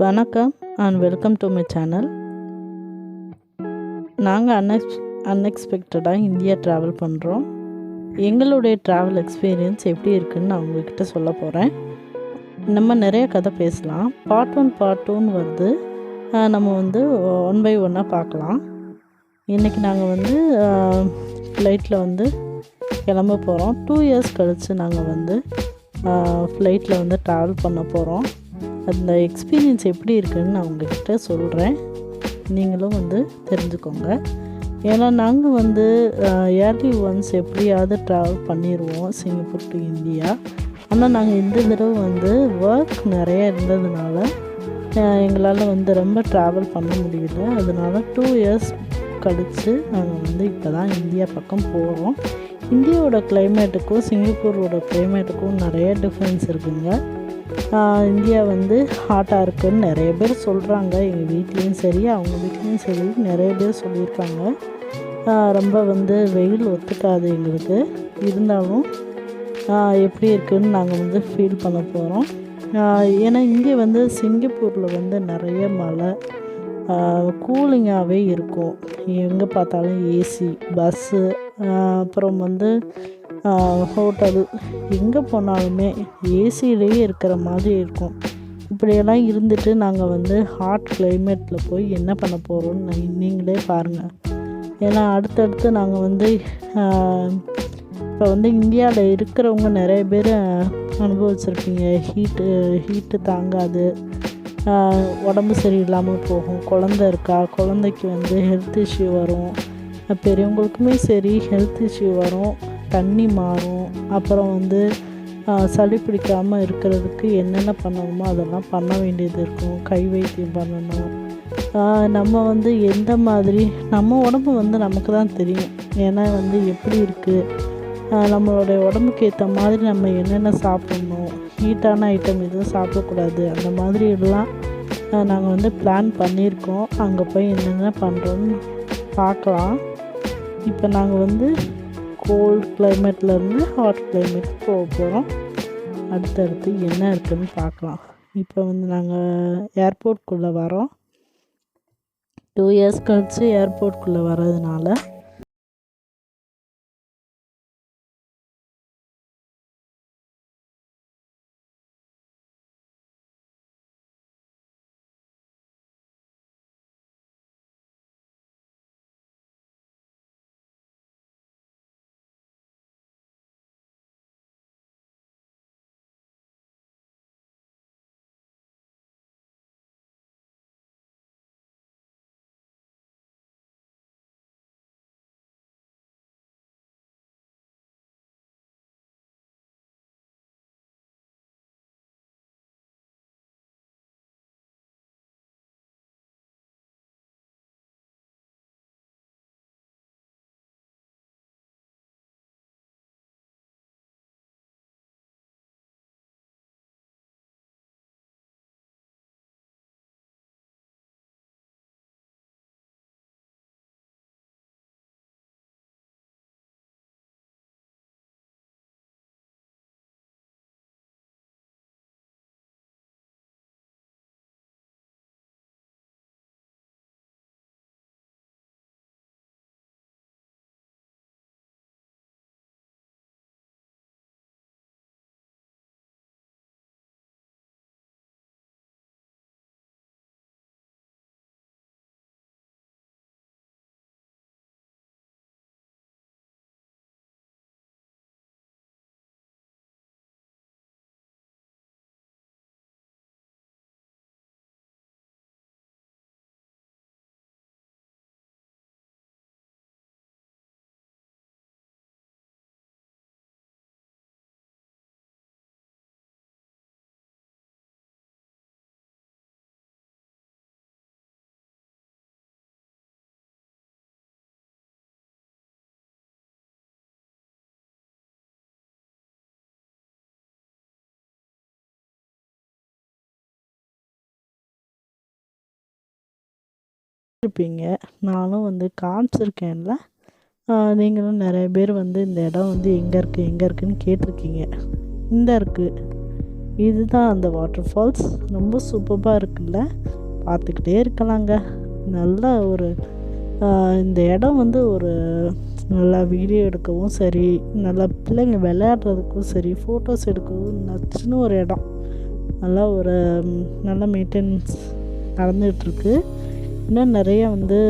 வணக்கம் and welcome to my channel நாங்கள் அன்எக்ஸ் அன்எக்ஸ்பெக்டடாக இந்தியா ட்ராவல் பண்ணுறோம் எங்களுடைய ட்ராவல் எக்ஸ்பீரியன்ஸ் எப்படி இருக்குதுன்னு நான் உங்ககிட்ட சொல்ல போகிறேன் நம்ம நிறைய கதை பேசலாம். பார்ட் ஒன் பார்ட் டூன்னு வருது. நம்ம வந்து ஒன் பை ஒன்னாக பார்க்கலாம். இன்றைக்கி நாங்கள் வந்து ஃப்ளைட்டில் வந்து கிளம்ப போகிறோம் டூ இயர்ஸ் கழித்து நாங்கள் வந்து ஃப்ளைட்டில் வந்து ட்ராவல் பண்ண போகிறோம் அந்த எக்ஸ்பீரியன்ஸ் எப்படி இருக்குதுன்னு நான் உங்ககிட்ட சொல்கிறேன் நீங்களும் வந்து தெரிஞ்சுக்கோங்க. ஏன்னா நாங்கள் வந்து இயர்லி ஒன்ஸ் எப்படியாவது ட்ராவல் பண்ணிடுவோம் சிங்கப்பூர் டு இந்தியா ஆனால் நாங்கள் இந்த தடவை வந்து ஒர்க் நிறைய இருந்ததுனால எங்களால் வந்து ரொம்ப ட்ராவல் பண்ண முடியல. அதனால டூ இயர்ஸ் கழித்து நாங்கள் வந்து இப்போ தான் இந்தியா பக்கம் போகிறோம் இந்தியாவோட கிளைமேட்டுக்கும் சிங்கப்பூரோட கிளைமேட்டுக்கும் நிறைய டிஃப்ரென்ஸ் இருக்குங்க. இந்தியா வந்து ஹாட்டாக இருக்குன்னு நிறைய பேர் சொல்கிறாங்க எங்கள் வீட்லேயும் சரி அவங்க வீட்லேயும் சரி நிறைய பேர் சொல்லியிருக்காங்க. ரொம்ப வந்து வெயில் ஒத்துக்காது எங்களுக்கு. இருந்தாலும் எப்படி இருக்குதுன்னு நாங்கள் வந்து ஃபீல் பண்ண போகிறோம் ஏன்னா இங்கே வந்து சிங்கப்பூரில் வந்து நிறைய மழை. கூலிங்காகவே இருக்கும். எங்கே பார்த்தாலும் ஏசி பஸ்ஸு அப்புறம் வந்து ஹோட்டல் எங்கே போனாலுமே ஏசியிலேயே இருக்கிற மாதிரி இருக்கும். இப்படியெல்லாம் இருந்துட்டு நாங்கள் வந்து ஹாட் கிளைமேட்டில் போய் என்ன பண்ண போகிறோம்னு நீங்களே பாருங்கள் ஏன்னா அடுத்தடுத்து நாங்கள் வந்து இப்போ வந்து இந்தியாவில் இருக்கிறவங்க நிறைய பேர் அனுபவிச்சிருப்பீங்க. ஹீட்டு ஹீட்டு தாங்காது. உடம்பு சரியில்லாமல் போகும். குழந்த இருக்கா? குழந்தைக்கு வந்து ஹெல்த் இஷ்யூ வரும். பெரியவங்களுக்குமே சரி ஹெல்த் இஷ்யூ வரும். தண்ணி மாறும். அப்புறம் வந்து சளி பிடிக்காமல் இருக்கிறதுக்கு என்னென்ன பண்ணணுமோ அதெல்லாம் பண்ண வேண்டியது இருக்கும். கை வைத்தியம் பண்ணணும். நம்ம வந்து எந்த மாதிரி நம்ம உடம்பு வந்து நமக்கு தான் தெரியும். ஏன்னா வந்து எப்படி இருக்குது நம்மளுடைய உடம்புக்கு ஏற்ற மாதிரி நம்ம என்னென்ன சாப்பிட்ணும்? ஹீட்டான ஐட்டம் எதுவும் சாப்பிடக்கூடாது. அந்த மாதிரி எல்லாம் நாங்கள் வந்து பிளான் பண்ணியிருக்கோம். அங்கே போய் என்னென்ன பண்ணுறோன்னு பார்க்கலாம். இப்போ நாங்கள் வந்து கோல்ட் கிளைமேட்லேருந்து ஹாட் கிளைமேட் போக போகிறோம் அடுத்தடுத்து என்ன இருக்குதுன்னு பார்க்கலாம். இப்போ வந்து நாங்கள் ஏர்போர்ட்குள்ளே வரோம் டூ இயர்ஸ் கழித்து ஏர்போர்ட்குள்ளே வர்றதுனால இருப்பீங்க. நானும் வந்து காமிச்சிருக்கேன்ல. நீங்களும் நிறைய பேர் வந்து இந்த இடம் வந்து எங்கே இருக்குது எங்கே இருக்குன்னு கேட்டிருக்கீங்க. இந்த இருக்குது இதுதான் அந்த வாட்டர் ஃபால்ஸ் ரொம்ப சூப்பராக இருக்குல்ல. பார்த்துக்கிட்டே இருக்கலாங்க. நல்ல ஒரு இந்த இடம் வந்து ஒரு நல்லா வீடியோ எடுக்கவும் சரி நல்லா பிள்ளைங்க விளையாடுறதுக்கும் சரி ஃபோட்டோஸ் எடுக்கவும் நச்சுன்னு ஒரு இடம். நல்லா ஒரு நல்ல மெயின்டெனன்ஸ் நடந்துகிட்ருக்கு இன்னும் நிறைய வந்து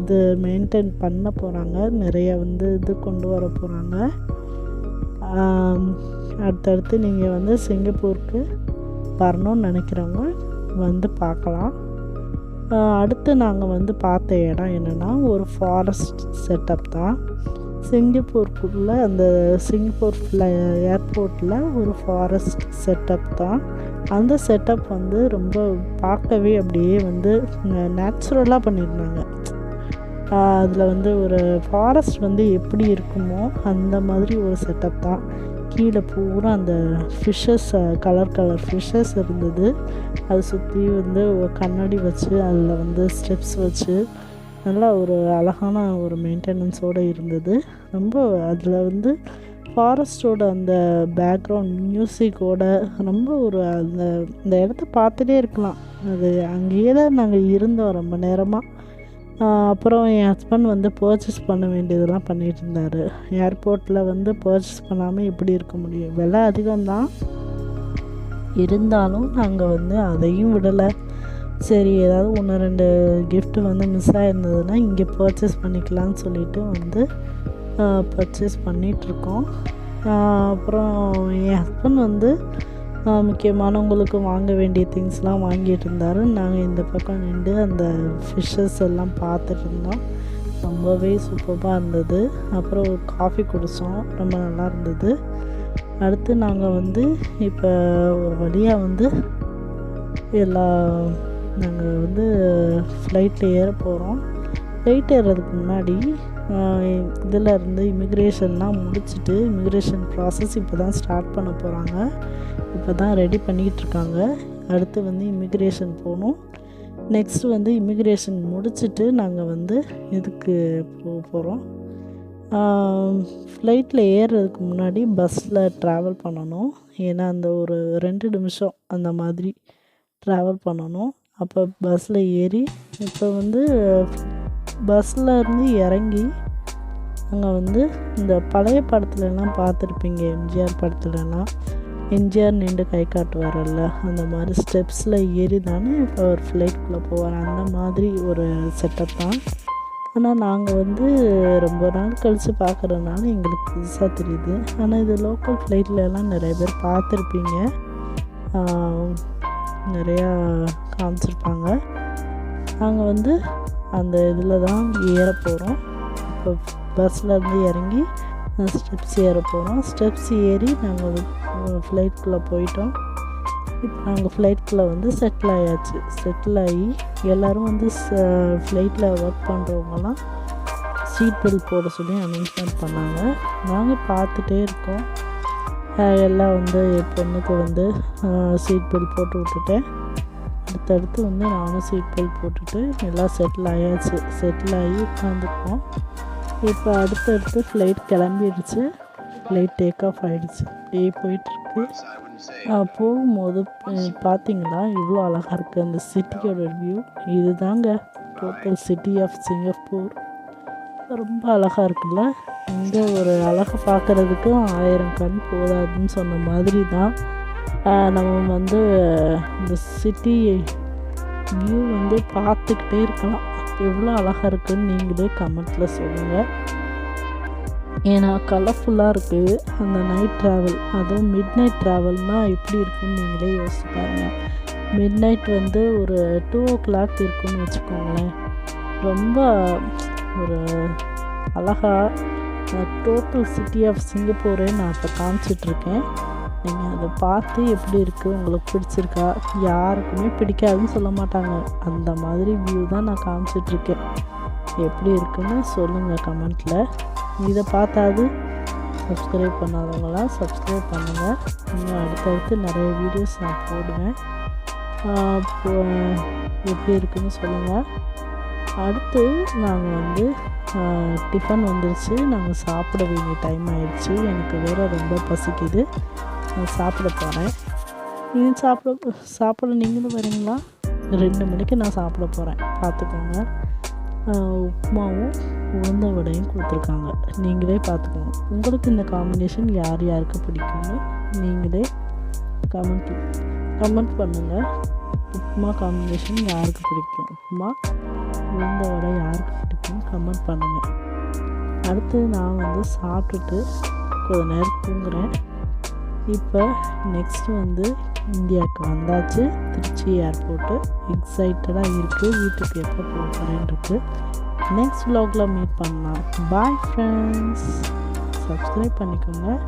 இது மெயின்டைன் பண்ண போகிறாங்க நிறைய வந்து இது கொண்டு வர போகிறாங்க அடுத்தடுத்து நீங்கள் வந்து சிங்கப்பூருக்கு வரணும்னு நினைக்கிறவங்க வந்து பார்க்கலாம். அடுத்து நாங்கள் வந்து பார்த்த இடம் என்னென்னா ஒரு ஃபாரஸ்ட் செட்டப் தான். சிங்கப்பூருக்குள்ளே அந்த சிங்கப்பூர் ஏர்போர்ட்டில் ஒரு ஃபாரஸ்ட் செட்டப் தான். அந்த செட்டப் வந்து ரொம்ப பார்க்கவே அப்படியே வந்து நேச்சுரலாக பண்ணியிருந்தாங்க அதில் வந்து ஒரு ஃபாரஸ்ட் வந்து எப்படி இருக்குமோ அந்த மாதிரி ஒரு செட்டப் தான். கீழே பூரா அந்த ஃபிஷ்ஷஸ் கலர் கலர் ஃபிஷ்ஷஸ் இருந்தது. அதை சுற்றி வந்து கண்ணாடி வச்சு அதில் வந்து ஸ்டெப்ஸ் வச்சு நல்லா ஒரு அழகான ஒரு மெயின்டெனன்ஸோடு இருந்தது. ரொம்ப அதில் வந்து ஃபாரஸ்ட்டோட அந்த பேக்ரவுண்ட் மியூசிக்கோட ரொம்ப ஒரு அந்த இந்த இடத்த பார்த்துட்டே இருக்கலாம். அது அங்கேயே தான் நாங்கள் இருந்தோம் ரொம்ப நேரமாக அப்புறம் என் ஹஸ்பண்ட் வந்து பர்ச்சேஸ் பண்ண வேண்டியதெல்லாம் பண்ணிகிட்டு இருந்தார். ஏர்போர்ட்டில் வந்து பர்ச்சேஸ் பண்ணாமல் எப்படி இருக்க முடியும். விலை அதிகம்தான். இருந்தாலும் நாங்கள் வந்து அதையும் விடலை. சரி ஏதாவது ஒன்று ரெண்டு கிஃப்ட்டு வந்து மிஸ் ஆகிருந்ததுன்னா இங்கே பர்ச்சேஸ் பண்ணிக்கலாம்னு சொல்லிவிட்டு வந்து பர்ச்சேஸ் பண்ணிகிட்ருக்கோம் அப்புறம் என் ஹஸ்பண்ட் வந்து முக்கியமானவங்களுக்கு வாங்க வேண்டிய திங்ஸ்லாம் வாங்கிட்டு இருந்தார். நாங்கள் இந்த பக்கம் நின்று அந்த ஃபிஷ்ஷஸ் எல்லாம் பார்த்துட்டு இருந்தோம். ரொம்பவே சூப்பராக இருந்தது. அப்புறம் ஒரு காஃபி குடித்தோம் ரொம்ப நல்லா இருந்தது. அடுத்து நாங்கள் வந்து இப்போ ஒரு வழியாக வந்து எல்லா நாங்கள் வந்து ஃப்ளைட்டில் ஏற போகிறோம் ஃப்ளைட் ஏறுறதுக்கு முன்னாடி இதில் இருந்து இமிக்ரேஷன்லாம் முடிச்சுட்டு இமிக்ரேஷன் ப்ராசஸ் இப்போ தான் ஸ்டார்ட் பண்ண போகிறாங்க இப்போ தான் ரெடி பண்ணிக்கிட்டு இருக்காங்க. அடுத்து வந்து இமிக்ரேஷன் போகணும். நெக்ஸ்ட் வந்து இமிக்ரேஷன் முடிச்சுட்டு நாங்கள் வந்து இதுக்கு போக போகிறோம் ஃப்ளைட்டில் ஏறுறதுக்கு முன்னாடி பஸ்ஸில் ட்ராவல் பண்ணணும். ஏன்னா அந்த ஒரு ரெண்டு நிமிஷம் அந்த மாதிரி ட்ராவல் பண்ணணும். அப்போ பஸ்ஸில் ஏறி இப்போ வந்து பஸ்ஸில் இருந்து இறங்கி அங்கே வந்து இந்த பழைய படத்துலலாம் பார்த்துருப்பீங்க எம்ஜிஆர் படத்துலலாம். எம்ஜிஆர் நின்று கை காட்டுவாரல்ல அந்த மாதிரி ஸ்டெப்ஸில் ஏறி தானே இப்போ ஒரு ஃப்ளைட்குள்ளே போவார். அந்த மாதிரி ஒரு செட்டப் தான். ஆனால் நாங்கள் வந்து ரொம்ப நாள் கழித்து பார்க்குறதுனால எங்களுக்கு புதுசாக தெரியுது. ஆனால் இது லோக்கல் ஃப்ளைட்லலாம் நிறைய பேர் பார்த்துருப்பீங்க. நிறையா காமிச்சிருப்பாங்க. நாங்கள் வந்து அந்த இதில் தான் ஏற போகிறோம். இப்போ பஸ்ஸில் இறங்கி ஸ்டெப்ஸ் ஏற போகிறோம். ஸ்டெப்ஸ் ஏறி நாங்கள் ஃப்ளைட்குள்ளே போயிட்டோம். இப்போ நாங்கள் ஃப்ளைட்குள்ளே வந்து செட்டில் ஆயாச்சு. செட்டில் ஆகி எல்லோரும் வந்து ஃப்ளைட்டில் ஒர்க் பண்ணுறவங்கலாம் சீட் பெல்ட் போட சொல்லி அனௌன்ஸ்மெண்ட் பண்ணாங்க. நாங்கள் பார்த்துட்டே இருக்கோம். எல்லாம் வந்து பொண்ணுக்கு வந்து சீட் பெல்ட் போட்டு விட்டுட்டேன். அடுத்தடுத்து வந்து நானும் சீட் பெல்ட் போட்டுட்டு எல்லாம் செட்டில் ஆயாச்சு செட்டில் ஆகி உட்காந்துருக்கோம் இப்போ அடுத்தடுத்து ஃப்ளைட் கிளம்பிடுச்சு ஃப்ளைட் டேக் ஆஃப் ஆகிடுச்சு அப்படியே போயிட்டுருக்கு. போகும்போது பார்த்தீங்களா? இவ்வளோ அழகாக இருக்குது அந்த சிட்டியோட வியூ இது தாங்க டோட்டல் சிட்டி ஆஃப் சிங்கப்பூர் ரொம்ப அழகாக இருக்குல்ல? இந்த ஒரு அழகை பார்க்குறதுக்கும் ஆயிரம் கண் போதாதுன்னு சொன்ன மாதிரி தான். நம்ம வந்து இந்த சிட்டி வியூ வந்து பார்த்துக்கிட்டே இருக்கலாம். எவ்வளோ அழகாக இருக்குதுன்னு நீங்களே கமெண்ட்டில் சொல்லுங்கள் ஏன்னா கலர்ஃபுல்லாக இருக்குது அந்த நைட் ட்ராவல் அதுவும் மிட் நைட் ட்ராவல்னால் எப்படி இருக்குன்னு நீங்களே யோசிச்சு பாருங்கள் மிட் நைட் வந்து ஒரு டூ ஓ கிளாக் இருக்குன்னு வச்சுக்கோங்களேன். ரொம்ப ஒரு அழகாக டோட்டல் சிட்டி ஆஃப் சிங்கப்பூரே நான் இப்போ காமிச்சிட்ருக்கேன் நீங்கள் அதை பார்த்து எப்படி இருக்குது உங்களுக்கு பிடிச்சிருக்கா? யாருக்குமே பிடிக்காதுன்னு சொல்ல மாட்டாங்க. அந்த மாதிரி வியூ தான் நான் காமிச்சிட்ருக்கேன் எப்படி இருக்குன்னு சொல்லுங்கள் கமெண்ட்டில் இதை பார்த்தாது சப்ஸ்கிரைப் பண்ணாதவங்களாம் சப்ஸ்கிரைப் பண்ணுங்கள் இன்னும் அடுத்தடுத்து நிறைய வீடியோஸ் நான் போடுவேன். எப்படி இருக்குன்னு சொல்லுங்கள் அடுத்து நாங்கள் வந்து டிஃபன் வந்துருச்சு. நாங்கள் சாப்பிட வேண்டிய டைம் ஆயிடுச்சு. எனக்கு வேறு ரொம்ப பசிக்குது. சாப்பிட போகிறேன் நீங்கள் சாப்பிட சாப்பிட நீங்களும் வரீங்களா? ரெண்டு மணிக்கு நான் சாப்பிட போகிறேன் பார்த்துக்கோங்க. உப்புமாவும் உளுந்த வடையும் கொடுத்துருக்காங்க. நீங்களே பார்த்துக்கோங்க. உங்களுக்கு இந்த காம்பினேஷன் யார் யாருக்கு பிடிக்கும்னு நீங்களே கமெண்ட் கமெண்ட் பண்ணுங்கள் உப்புமா காம்பினேஷன் யாருக்கு பிடிக்கும்? உப்புமா உளுந்த வடை யாருக்கு பிடிக்கும் கமெண்ட் பண்ணுங்கள் அடுத்து நான் வந்து சாப்பிட்டுட்டு கொஞ்ச நேரம் தூங்குறேன். இப்போ நெக்ஸ்ட் வந்து இந்தியாவுக்கு வந்தாச்சு. திருச்சி ஏர்போர்ட்டு எக்ஸைட்டடாக இருக்குது வீட்டுக்கு எப்போ போகிறேன் இருக்கு. நெக்ஸ்ட் vlogல மீட் பண்ணலாம். பாய் ஃப்ரெண்ட்ஸ் சப்ஸ்கிரைப் பண்ணிக்கோங்க.